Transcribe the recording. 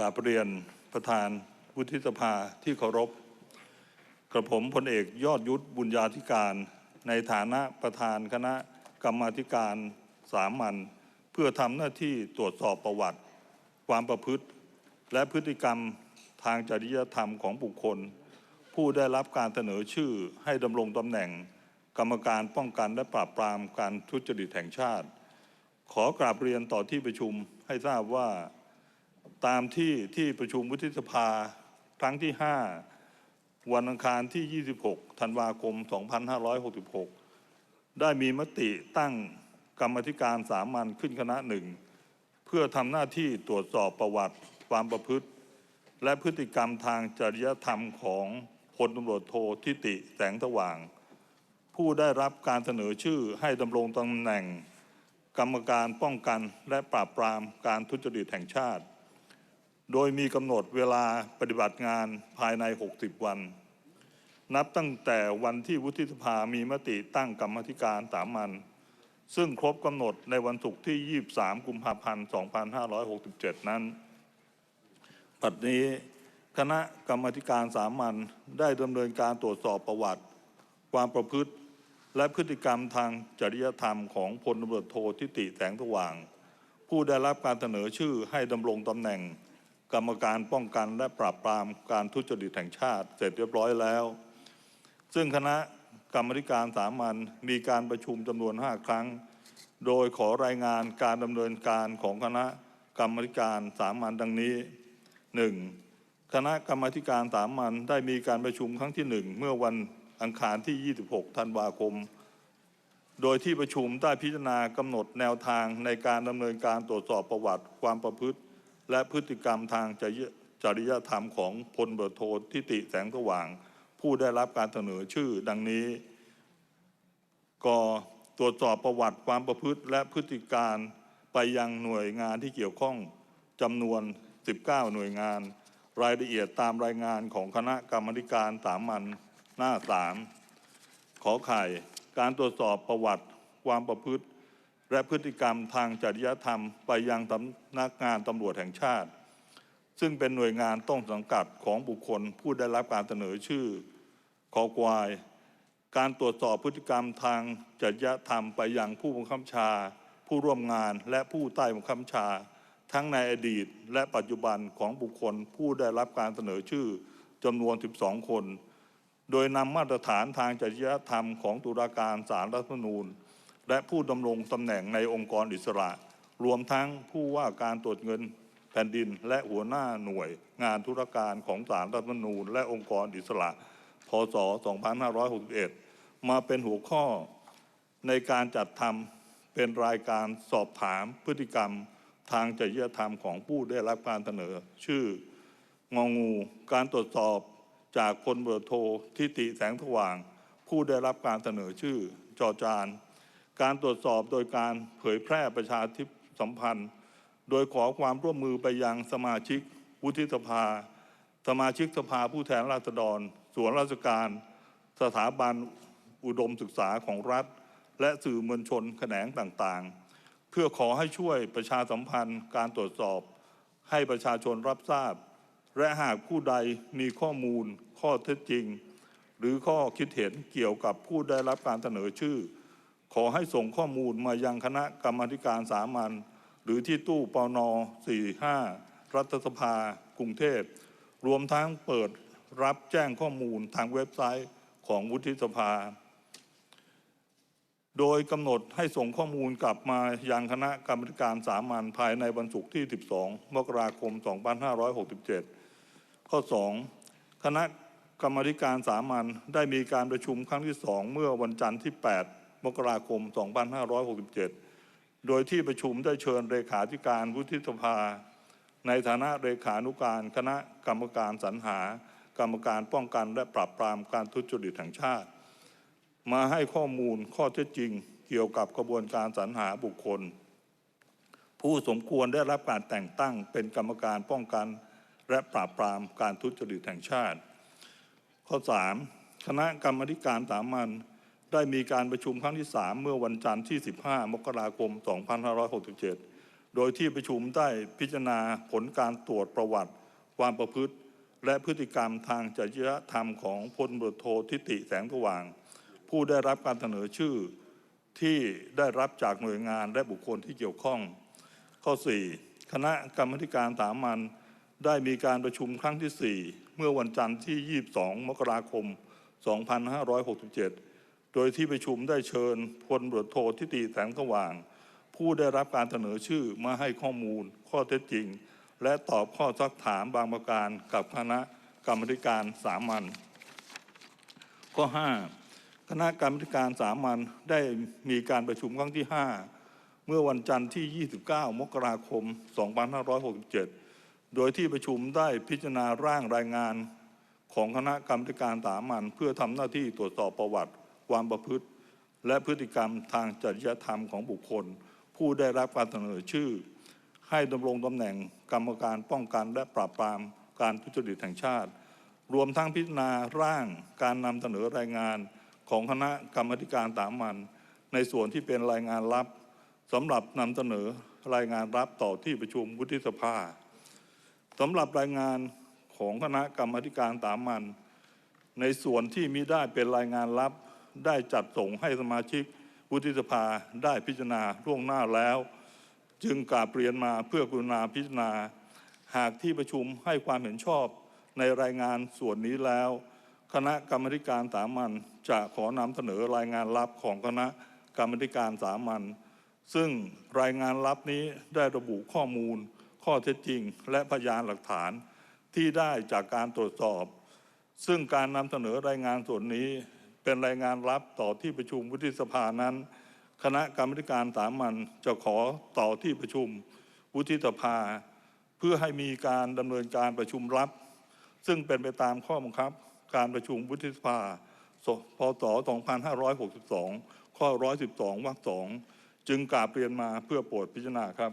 กราบเรียนประธานวุฒิสภาที่เคารพ กระผมพลเอกยอดยุทธบุญญาธิการ ในฐานะประธานคณะกรรมาธิการสามัญเพื่อทำหน้าที่ตรวจสอบประวัติ ความประพฤติ และพฤติกรรมทางจริยธรรมของบุคคล ผู้ได้รับการเสนอชื่อให้ดำรงตำแหน่ง กรรมการป้องกันและปราบปรามการทุจริตแห่งชาติ ขอกราบเรียนต่อที่ประชุมให้ทราบว่า ตามที่ที่ประชุมวุฒิสภาครั้งที่ 5 วันอังคารที่ 26 ธันวาคม 2566 ได้มีมติตั้งกรรมธิการสามัญขึ้นคณะหนึ่ง เพื่อทำหน้าที่ตรวจสอบประวัติความประพฤติ และพฤติกรรมทางจริยธรรมของพลตำรวจโททิติแสงสว่าง ผู้ได้รับการเสนอชื่อให้ดำรงตำแหน่ง กรรมการป้องกันและปราบปรามการทุจริตแห่งชาติ โดยมีกำหนดเวลาปฏิบัติงานภายใน 60 วัน นับตั้งแต่วันที่วุฒิสภามีมติตั้งกรรมธิการสามัญซึ่งครบกำหนดในวันศุกร์ที่ 23 กุมภาพันธ์ 2567 นั้น ปัจจุบันนี้คณะกรรมธิการสามัญได้ดำเนินการตรวจสอบประวัติ ความประพฤติ และพฤติกรรมทางจริยธรรมของพลตำรวจโททิติแสงสว่าง ผู้ได้รับการเสนอชื่อให้ดำรงตำแหน่ง กรรมการป้องกันและปราบปรามการทุจริตแห่งชาติ เสร็จเรียบร้อยแล้ว ซึ่งคณะกรรมธิการสามัญมีการประชุมจำนวน 5 ครั้ง โดยขอรายงานการดำเนินการของคณะกรรมธิการสามัญดังนี้ 1. คณะกรรมธิการสามัญได้มีการประชุมครั้งที่ 1 เมื่อวันอังคารที่ 26 ธันวาคม โดยที่ประชุมได้พิจารณากำหนดแนวทางในการดำเนินการตรวจสอบประวัติความประพฤติ และพฤติกรรมทางจริยธรรมของพลเบอร์โททิติแสงสว่าง ผู้ได้รับการเสนอชื่อดังนี้กตรวจสอบประวัติความประพฤติและพฤติการไปยังหน่วยงานที่เกี่ยวข้องจำนวน 19 หน่วยงาน รายละเอียดตามรายงานของคณะกรรมการสามัญหน้าสามขอไข่ การตรวจสอบประวัติความประพฤติ และพฤติกรรมทางจริยธรรมไปยังสำนักงานตำรวจแห่งชาติ ซึ่งเป็นหน่วยงานต้องสังกัดของบุคคลผู้ได้รับการเสนอชื่อคอควาย การตรวจสอบพฤติกรรมทางจริยธรรมไปยังผู้บังคับบัญชา ผู้ร่วมงานและผู้ใต้บังคับบัญชา ทั้งในอดีตและปัจจุบันของบุคคลผู้ได้รับการเสนอชื่อจำนวน 12 คน โดยนำมาตรฐานทางจริยธรรมของตุลาการศาลรัฐธรรมนูญ และผู้ดำรงตำแหน่งในองค์กรอิสระ รวมทั้งผู้ว่าการตรวจเงินแผ่นดิน และหัวหน้าหน่วย งานธุรการของศาลรัฐธรรมนูญ และองค์กรอิสระ พศ 2561 มาเป็นหัวข้อในการจัดทำเป็นรายการสอบถามพฤติกรรมทางจริยธรรมของผู้ได้รับการเสนอ ชื่ององู การตรวจสอบจากพลเบอร์โททิติแสงสว่าง ผู้ได้รับการเสนอชื่อจอจาน การตรวจสอบโดยการเผยแพร่ประชาธิปสัมพันธ์ โดยขอความร่วมมือไปยังสมาชิก วุฒิสภา สมาชิกสภาผู้แทนราษฎร ส่วนราชการ สถาบันอุดมศึกษาของรัฐ และสื่อมวลชนแขนงต่างๆ เพื่อขอให้ช่วยประชาสัมพันธ์ การตรวจสอบ ให้ประชาชนรับทราบ และหากผู้ใดมีข้อมูล ข้อเท็จจริง หรือข้อคิดเห็นเกี่ยวกับผู้ได้รับการเสนอชื่อ ขอให้ส่งข้อมูลมายังคณะกรรมการสามัญหรือที่ตู้ปน45 รัฐสภากรุงเทพ รวมทั้งเปิดรับแจ้งข้อมูลทางเว็บไซต์ของวุฒิสภา โดยกำหนดให้ส่งข้อมูลกลับมายังคณะกรรมการสามัญภายในวันศุกร์ที่ 12 มกราคม 2567 ข้อ 2 คณะกรรมการสามัญได้มีการประชุมครั้งที่ 2 เมื่อวันจันทร์ที่ 8 มกราคม 2567 โดยที่ประชุมได้เชิญเลขาธิการวุฒิสภา ในฐานะเลขานุการคณะกรรมการสรรหา กรรมการป้องกันและปราบปรามการทุจริตแห่งชาติ มาให้ข้อมูลข้อเท็จจริง เกี่ยวกับกระบวนการสรรหาบุคคล ผู้สมควรได้รับการแต่งตั้งเป็นกรรมการป้องกันและปราบปรามการทุจริตแห่งชาติ ข้อ 3 คณะกรรมธิการสามัญ ได้มีการประชุมครั้งที่ 3 เมื่อวันจันทร์ที่ 15 มกราคม 2567 โดยที่ประชุมได้พิจารณาผลการตรวจประวัติ ความประพฤติ และพฤติกรรมทางจริยธรรมของพลตรวจโททิติแสงสว่าง ผู้ได้รับการเสนอชื่อที่ได้รับจากหน่วยงานและบุคคลที่เกี่ยวข้อง ข้อ 4 คณะกรรมธิการสามัญได้มีการประชุมครั้งที่ 4 เมื่อวันจันทร์ที่ 22 มกราคม 2567 โดยที่ประชุมได้เชิญพลตรวจโททิติแสงสว่าง ผู้ได้รับการเสนอชื่อมาให้ข้อมูล ข้อเท็จจริง และตอบข้อซักถามบางประการกับคณะกรรมการสามัญข้อ 5 คณะกรรมการสามัญได้มีการประชุมครั้งที่ 5 เมื่อวันจันทร์ที่ 29 มกราคม 2567 โดยที่ประชุมได้พิจารณาร่างรายงานของคณะกรรมการสามัญเพื่อทำหน้าที่ตรวจสอบประวัติ ความประพฤติ และพฤติกรรมทางจริยธรรมของบุคคล ผู้ได้รับการเสนอชื่อ ให้ดำรงตำแหน่งกรรมการป้องกันและปราบปรามการทุจริตแห่งชาติ รวมทั้งพิจารณาร่างการนำเสนอรายงานของคณะกรรมการสามัญในส่วนที่เป็นรายงานลับสำหรับนำเสนอรายงานรับต่อที่ประชุมวุฒิสภาสำหรับรายงานของคณะกรรมการสามัญในส่วนที่มิได้เป็นรายงานลับ ได้จัดส่งให้สมาชิกวุฒิสภาได้พิจารณาล่วงหน้าแล้ว จึงกราบเรียนมาเพื่อกรุณาพิจารณา หากที่ประชุมให้ความเห็นชอบในรายงานส่วนนี้แล้ว คณะกรรมการสามัญจะขอนำเสนอรายงานลับของคณะกรรมการสามัญซึ่งรายงานลับนี้ได้ระบุข้อมูล ข้อเท็จจริง และพยานหลักฐานที่ได้จากการตรวจสอบ ซึ่งการนำเสนอรายงานส่วนนี้ เป็นรายงานลับต่อที่ประชุมวุฒิสภานั้น คณะกรรมาธิการสามัญจะขอต่อที่ประชุมวุฒิสภา เพื่อให้มีการดำเนินการประชุมลับ ซึ่งเป็นไปตามข้อบังคับ การประชุมวุฒิสภาพศ 2562 ข้อ 112 วรรคสองจึงกราบเรียนมาเพื่อโปรดพิจารณาครับ